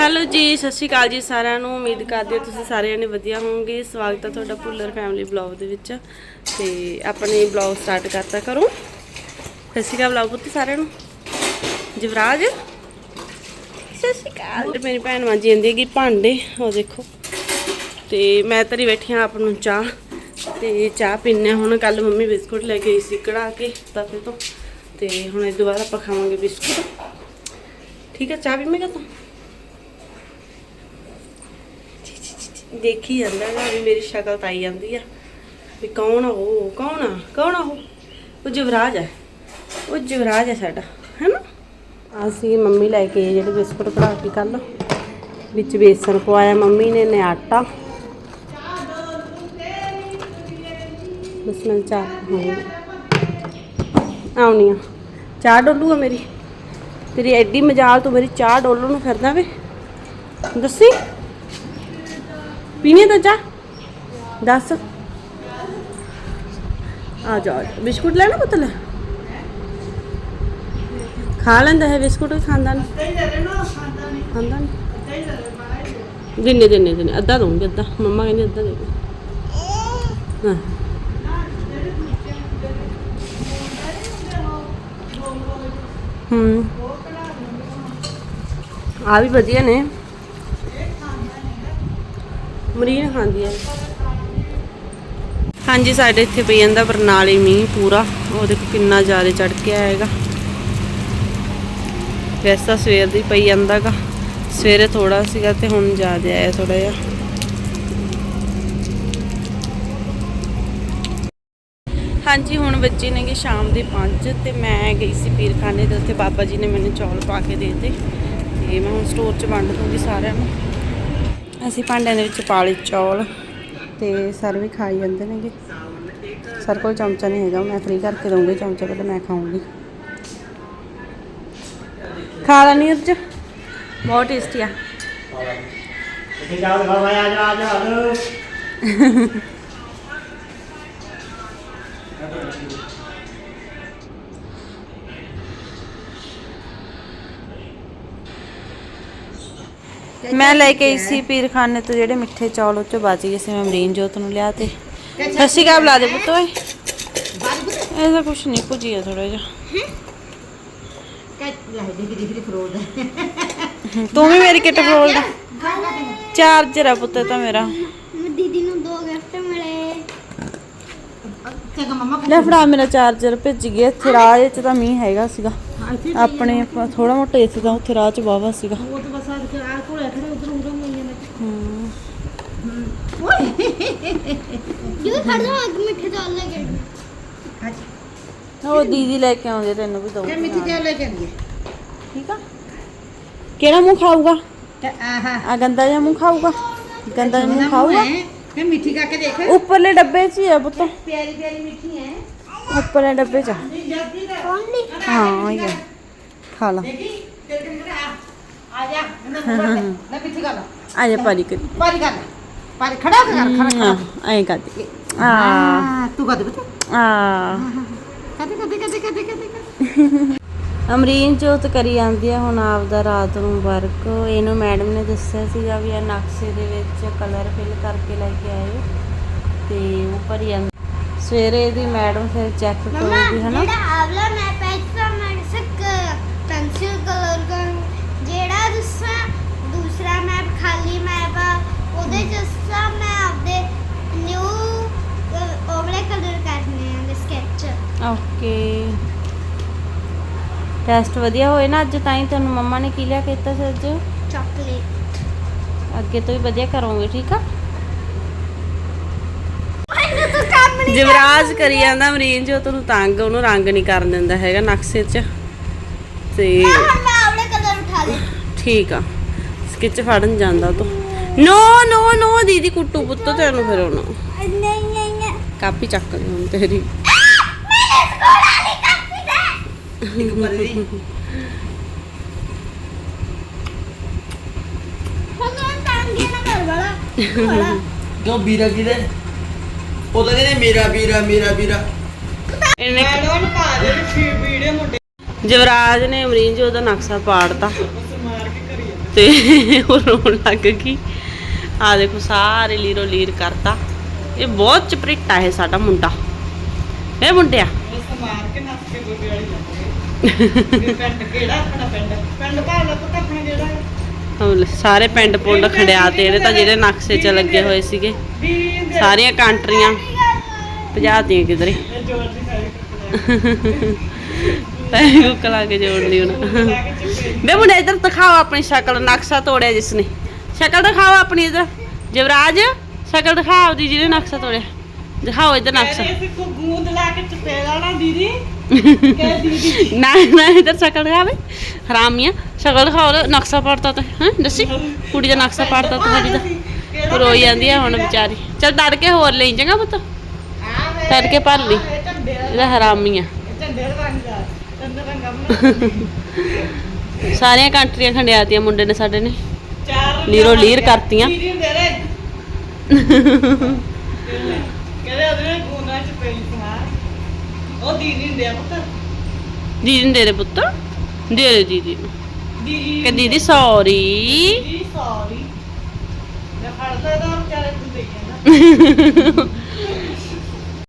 Hello ਜੀ, ਸਤਿ ਸ਼੍ਰੀ ਅਕਾਲ ਜੀ ਸਾਰਿਆਂ ਨੂੰ। ਉਮੀਦ ਕਰਦੇ ਹਾਂ ਤੁਸੀਂ ਸਾਰਿਆਂ ਨੇ ਵਧੀਆ ਹੋਵੋਗੇ। ਸਵਾਗਤ ਹੈ ਤੁਹਾਡਾ ਭੁੱਲਰ ਫੈਮਿਲੀ ਬਲੌਗ ਦੇ ਵਿੱਚ। ਤੇ ਆਪਣੇ ਬਲੌਗ ਸਟਾਰਟ ਕਰਤਾ ਕਰੂੰ ਸਤਿ ਸ਼੍ਰੀ ਅਕਾਲ ਬਲੌਗ ਪੁੱਤ ਸਾਰਿਆਂ ਨੂੰ। ਜਵਰਾਜ। ਸਤਿ ਸ਼੍ਰੀ ਅਕਾਲ। ਮੇਰੀ ਭੈਣ ਮਾਂ ਜੀ ਆਂਦੀ ਹੈਗੀ ਭਾਂਡੇ, ਉਹ ਦੇਖੋ। ਤੇ ਮੈਂ ਤਰੀ ਬੈਠੀ ਹਾਂ ਆਪ ਨੂੰ ਚਾਹ। ਤੇ ਚਾਹ ਪੀਣੇ ਹੁਣ। ਕੱਲ ਮੰਮੀ ਬਿਸਕੁਟ ਲੈ ਕੇ ਆਈ ਸੀ ਕਢਾ ਕੇ ਤਵੇ ਤੋਂ। ਤੇ ਹੁਣ ਇਹ ਦੁਬਾਰਾ ਆਪਾਂ ਖਾਵਾਂਗੇ ਬਿਸਕੁਟ। ਠੀਕ ਹੈ, ਚਾਹ ਪੀਵੇਂਗਾ ਤੂੰ? ਦੇਖੀ ਜਾਂਦਾ ਹੈਗਾ ਵੀ ਮੇਰੀ ਸ਼ਕਲ ਤਾਂ ਆਈ ਜਾਂਦੀ ਆ। ਵੀ ਕੌਣ ਆ ਉਹ? ਕੌਣ ਆ? ਕੌਣ ਆ ਉਹ? ਉਹ ਜਵਰਾਜ ਹੈ ਉਹ ਜਵਰਾਜ ਹੈ ਸਾਡਾ, ਹੈਨਾ? ਅਸੀਂ ਮੰਮੀ ਲੈ ਕੇ ਆਏ ਜਿਹੜੇ ਬਿਸਕੁਟ ਕਢਾ ਕੇ ਕੱਲ ਵਿੱਚ ਬੇਸਣ ਪਵਾਇਆ ਮੰਮੀ ਨੇ ਨੇ ਆਟਾ। ਬਸ ਮੈਂ ਚਾਹ ਹਾਂ ਆਉਣੀ ਆ। ਚਾਹ ਡੋਲੂ ਆ ਮੇਰੀ। ਤੇਰੀ ਐਡੀ ਮਜਾਲ ਤੂੰ ਮੇਰੀ ਚਾਹ ਡੋਲੂ ਨੂੰ ਫਿਰਦਾ ਵੇ। ਦੱਸੀ? ਪੀਣੀ ਤਾਂ ਚਾਹ? ਦੱਸ। ਆ ਜਾ ਬਿਸਕੁਟ ਲੈਣਾ ਪੁੱਤ ਖਾ ਲੈਂਦਾ ਹੈ ਬਿਸਕੁਟ ਵੀ, ਖਾਂਦਾ ਨਹੀਂ? ਖਾਂਦਾ ਨਹੀਂ? ਦਿਨੇ ਦਿਨੇ ਦਿਨੇ। ਅੱਧਾ ਦਊਂਗੀ ਅੱਧਾ। ਮੰਮਾ ਕਹਿੰਦੀ ਅੱਧਾ ਦੇ ਦੇ ਹਾਂ। ਹੂੰ। ਆ ਵੀ ਵਧੀਆ ਨੇ। ਮਰੀਨ ਖਾਂਦੀ ਹੈ। ਹਾਂਜੀ, ਸਾਡੇ ਇੱਥੇ ਪਈ ਜਾਂਦਾ ਬਰਨਾਲੇ ਮੀਂਹ ਪੂਰਾ। ਉਹ ਦੇਖੋ ਕਿੰਨਾ ਜ਼ਿਆਦਾ ਚੜ ਕੇ ਆਏਗਾ ਵੈਸੇ ਸਵੇਰ ਦੀ ਪਈ ਜਾਂਦਾਗਾ ਸਵੇਰੇ ਥੋੜਾ ਸੀਗਾ ਤੇ ਹੁਣ ਜ਼ਿਆਦਾ ਆਇਆ ਥੋੜਾ ਜਿਹਾ। ਹਾਂਜੀ, ਹੁਣ ਬੱਚੇ ਨੇਗੇ ਸ਼ਾਮ ਦੇ 5 ਤੇ ਮੈਂ ਗਈ ਸੀ ਪੀਰਖਾਨੇ ਦੇ ਉੱਥੇ ਬਾਬਾ ਜੀ ਨੇ ਮੈਨੂੰ ਚੌਲ ਪਾ ਕੇ ਦੇ ਦਿੱਤੇ। ਤੇ ਮੈਂ ਹੁਣ ਸਟੋਰ 'ਚ ਵੰਡ ਦੂੰਗੀ ਸਾਰਿਆਂ ਨੂੰ। ਅਸੀਂ ਭਾਂਡਿਆਂ ਦੇ ਵਿੱਚ ਪਾ ਲਏ ਚੌਲ ਤੇ ਸਰ ਵੀ ਖਾਈ ਜਾਂਦੇ ਨੇਗੇ। ਸਰ ਕੋਲ ਚਮਚਾ ਨਹੀਂ ਹੈਗਾ, ਮੈਂ ਫ੍ਰੀ ਕਰਕੇ ਦਊਂਗੀ ਚਮਚਾ ਪਹਿਲਾਂ ਮੈਂ ਖਾਊਂਗੀ। ਖਾ ਲਾ ਨੀਰਜ ਬਹੁਤ ਟੇਸਟੀ ਆ। ਜਾ ਆ ਜਾ ਆ ਜਾ ਮੈਂ ਲੈ ਕੇ ਆਈ ਸੀ ਪੀਰਖਾਨੇ ਤੋਂ ਜਿਹੜੇ ਮਿੱਠੇ ਚੌਲ, ਉਹ ਚੋਂ ਬਚ ਗਏ ਸੀ, ਮੈਂ ਅਮਰੀਨ ਜੋਤ ਨੂੰ ਲਿਆ ਤੇ। ਸੱਸੀ ਕਾ ਬੁਲਾ ਦੇ ਪੁੱਤ ਓਏ। ਇਹਦਾ ਕੁਛ ਨਹੀਂ ਭੁਜੀਆ ਥੋੜਾ ਜਿਹਾ। ਤੂੰ ਵੀ ਮੇਰੀ ਕਿੱਟ ਫਰੋਲਦਾ। ਚਾਰਜਰ ਆ ਪੁੱਤ ਤਾਂ ਮੇਰਾ। ਦੀਦੀ ਨੂੰ ਦੋ ਗਿਫਟ ਮਿਲੇ ਲੈ ਫੜਾ, ਮੇਰਾ ਚਾਰਜਰ ਭਿੱਜ ਗਿਆ, ਇੱਥੇ ਰਾਹ ਚ ਤਾਂ ਮੀਂਹ ਹੈਗਾ ਸੀਗਾ। ਆਪਣੇ ਥੋੜਾ ਮੋਟਾ ਇੱਥੇ ਤਾਂ ਉੱਥੇ ਰਾਹ ਚ ਵਾਵਾ ਸੀਗਾ। ਜੀ ਖੜ ਜਾ ਅੱਗ ਮਿੱਠੇ ਚੌਲ ਲੈ ਕੇ। ਉਹ ਦੀਦੀ ਲੈ ਕੇ ਆਉਂਦੇ ਤੈਨੂੰ ਵੀ ਦਊਗੀ ਮਿੱਠੀ ਚਾਹ ਲੈ ਕੇ ਠੀਕ ਆ। ਕਿਹੜਾ ਮੂੰਹ ਖਾਊਗਾ? ਤੇ ਆਹਾ। ਆ ਗੰਦਾ ਜਿਹਾ ਮੂੰਹ ਖਾਊਗਾ? ਗੰਦਾ ਜਿਹਾ ਮੂੰਹ ਖਾਊਗਾ? ਕਿ ਮਿੱਠੀ ਕਰਕੇ ਦੇਖ ਉੱਪਰਲੇ ਡੱਬੇ 'ਚ ਹੀ ਆ ਪੁੱਤ ਪਿਆਰੀ ਪਿਆਰੀ ਮਿੱਠੀ ਹੈ ਉੱਪਰਲੇ ਡੱਬੇ 'ਚ ਆ। ਦਾ ਹਾਂ ਇਹ ਆ। ਖਾ ਲਾ ਦੇਖੀ ਤੇਰੇ ਕਿੰਨੇ ਆ ਆ ਜਾ ਇਹਨਾਂ ਨੂੰ ਲੈ ਲੈ ਮਿੱਠੀ ਖਾ ਲਾ ਆ ਜਾ ਪਾਰੀ ਕਰ ਪਾਰੀ ਕਰ ਲੈ ਪਾਰੀ ਖੜਾ ਹੋ ਕੇ ਕਰ ਖੜਾ ਖੜਾ ਐਂ ਕਰ ਦੇ ਆ ਆ ਤੂੰ ਕਦੇ ਬਤਾ ਆ ਕਦੇ ਕਦੇ ਕਦੇ ਕਦੇ ਕਦੇ ਕਦੇ ਅਮਰੀਨ ਜੋਤ ਕਰੀ ਜਾਂਦੀ ਆ ਹੁਣ ਆਪਦਾ ਰਾਤ ਨੂੰ ਵਰਕ ਇਹਨੂੰ ਮੈਡਮ ਨੇ ਦੱਸਿਆ ਸੀਗਾ ਵੀ ਇਹ ਨਕਸ਼ੇ ਦੇ ਵਿੱਚ ਕਲਰ ਫਿਲ ਕਰਕੇ ਲੈ ਕੇ ਆਇਓ ਤੇ ਉਹ ਭਰੀ ਜਾਂਦੀ। ਸਵੇਰੇ ਇਹਦੀ ਮੈਡਮ ਫਿਰ ਚੈੱਕ ਕਰੂਗੀ ਹਨਾ? ਜਿਹੜਾ ਆਵਲਾ ਮੈਂ ਪੈਚ ਤੋਂ ਮੈਂ ਸਕ ਪੈਨਸਿਲ ਕਲਰ ਕਰ ਜਿਹੜਾ ਦੂਸਰਾ ਦੂਸਰਾ ਮੈਪ ਖਾਲੀ ਮੈਪ ਆ ਉਹਦੇ ਜਿਸਾ ਮੈਂ ਆਪਦੇ ਨਿਊ ਓਵਲੇ ਕਲਰ ਕਰਨੇ ਆ ਸਕੈਚ ਓਕੇ ਟੈਸਟ ਵਧੀਆ ਹੋਏ ਨਾ ਅੱਜ ਤਾਂ ਹੀ ਤੁਹਾਨੂੰ ਮੰਮਾ ਨੇ ਕੀ ਲਿਆ ਕੇ ਦਿੱਤਾ ਸੀ ਅੱਜ? ਚਾਕਲੇਟ ਅੱਗੇ ਤੋਂ ਵੀ ਵਧੀਆ ਕਰੋਗੇ ਠੀਕ ਆ? ਮੈਨੂੰ ਤੂੰ ਕੰਮ ਨਹੀਂ ਜਵਰਾਜ ਕਰੀ ਜਾਂਦਾ ਅਮਰੀਨ ਜੋ ਤੈਨੂੰ ਤੰਗ ਉਹਨੂੰ ਰੰਗ ਨਹੀਂ ਕਰਨ ਦਿੰਦਾ ਹੈਗਾ ਨਕਸ਼ੇ 'ਚ। ਤੇ ਹੁਣ ਮੈਂ ਆਵਲੇ ਕਲਰ ਉਠਾ ਲੇ ਠੀਕ ਆ। ਸਕਿੱਚ ਫੜਨ ਜਾਂਦਾ ਤੂੰ। ਨੋ ਨੋ ਨੋ ਦੀਦੀ ਕੁੱਟੂ ਪੁੱਤ ਤੈਨੂੰ ਫਿਰ ਉਹਨੂੰ ਨਹੀਂ ਨਹੀਂ ਕਾਪੀ ਚੱਕ ਲਈ ਹੁਣ ਤੇਰੀ। ਮੇਰੇ ਦੇ ਇੱਕ ਪਰ ਦੀ ਹੁਣ ਮੈਂ ਤੰਗ ਨਾ ਕਰ ਵਾਲਾ ਕਿਉਂ ਵੀਰਾ ਕਿਹਦੇ ਉਹ ਤਾਂ ਕਹਿੰਦੇ ਮੇਰਾ ਵੀਰਾ ਮੇਰਾ ਵੀਰਾ ਇਹਨੇ ਮੈਡਮ ਨੂੰ ਘਰ ਦੇ ਵਿੱਚ ਵੀਡੀਓ ਮੁੰਡੇ ਜਵਰਾਜ ਨੇ ਅਮਰੀਨ ਜੀ ਉਹਦਾ ਨਕਸ਼ਾ ਪਾੜਤਾ ਤੇ ਉਹ ਰੋਣ ਲੱਗ ਗਈ ਆ ਦੇਖੋ ਸਾਰੇ ਲੀਰੋ ਲੀਰ ਕਰਤਾ ਇਹ ਬਹੁਤ ਚਪਰਿੱਟਾ ਹੈ ਸਾਡਾ ਮੁੰਡਾ ਇਹ ਮੁੰਡਿਆ ਵਾਲੀ ਜਾਂਦੇ ਪਿੰਡ ਕਿਹੜਾ ਆਪਣਾ ਪਿੰਡ? ਪਿੰਡ ਆਪਣਾ ਹੈ? ਸਾਰੇ ਪਿੰਡ ਪੁੰਡ ਖੰਡਿਆ ਤੇ ਇਹਦੇ ਤਾਂ ਜਿਹੜੇ ਨਕਸ਼ੇ 'ਚ ਲੱਗੇ ਹੋਏ ਸੀਗੇ। ਦੇ ਸਾਰੀਆਂ ਕੰਟਰੀਆਂ। ਭਜਾਤੀਆਂ ਕਿਧਰੇ। ਦੀ ਸਾਰੀ ਪੈਸੇ ਕੁੱਕਲਾ ਕੇ ਜੋੜਦੀ ਹੁਣ ਲਾ ਕੇ ਚੁੱਪੇ ਬੇ ਮੁੰਡੇ ਇੱਧਰ ਦਿਖਾਓ ਆਪਣੀ ਸ਼ਕਲ ਨਕਸ਼ਾ ਤੋੜਿਆ ਜਿਸਨੇ। ਸ਼ਕਲ ਦਿਖਾਓ ਆਪਣੀ ਇੱਧਰ। ਜਵਰਾਜ ਸ਼ਕਲ ਦਿਖਾਓ ਆਪਦੀ ਜਿਹਨੇ ਨਕਸ਼ਾ ਤੋੜਿਆ। ਦਿਖਾਓ ਇੱਧਰ ਨਕਸ਼ਾ। ਕਹਿੰਦੇ ਸੀ ਕੋ ਗੂੰਦ ਲਾ ਕੇ ਚੁੱਪੇ ਲਾਣਾ ਦੀਦੀ। ਕਹਿ ਦੀਦੀ ਨਾ ਨਾ ਇੱਧਰ ਸ਼ਕਲ ਦਿਖਾਵੇ ਹਰਾਮੀਆਂ ਸ਼ਕਲ ਦਿਖਾਓ ਉਹਦਾ ਨਕਸ਼ਾ ਪੜਤਾ ਤੇ। ਹੈ ਦੱਸੀ? ਕੁੜੀ ਦਾ ਨਕਸ਼ਾ ਪੜਤਾ ਤੁਹਾਡੀ ਦਾ ਰੋਈ ਜਾਂਦੀ ਹੈ ਹੁਣ ਵਿਚਾਰੀ। ਚਲ ਡਰ ਕੇ ਹੋਰ ਲਈ ਚੰਗਾ ਪੁੱਤ। ਤੜ ਕੇ ਭਰ ਲਈ। ਇਹਦਾ ਹਰਾਮੀਆਂ ਸਾਰੀਆਂ ਕੰਟਰੀਆਂ ਖੰਡਿਆਤੀਆਂ ਮੁੰਡੇ ਨੇ ਸਾਡੇ ਨੇ। ਲੀਰੋ ਲੀਰ ਕਰਤੀਆਂ। ਕਹਿੰਦੇ ਉਹਦੇ ਗੂੰਦਾਂ ਚ ਪਈ ਸਮਾਰ ਉਹ ਦੀਦੀ ਹੁੰਦੇ ਆ ਪੁੱਤ। ਦੀਦੀ ਨੂੰ ਦੇ ਦੇ ਪੁੱਤ? ਦੇ ਦੇ ਦੀਦੀ ਨੂੰ। ਦੀਦੀ ਕਿ ਦੀਦੀ ਸੌਰੀ ਦੀਦੀ ਸੌਰੀ ਮੈਂ ਫੜਦਾ ਇਹਦਾ ਵਿਚਾਰੇ ਨੂੰ ਦੇਈ ਜਾਂਦਾ।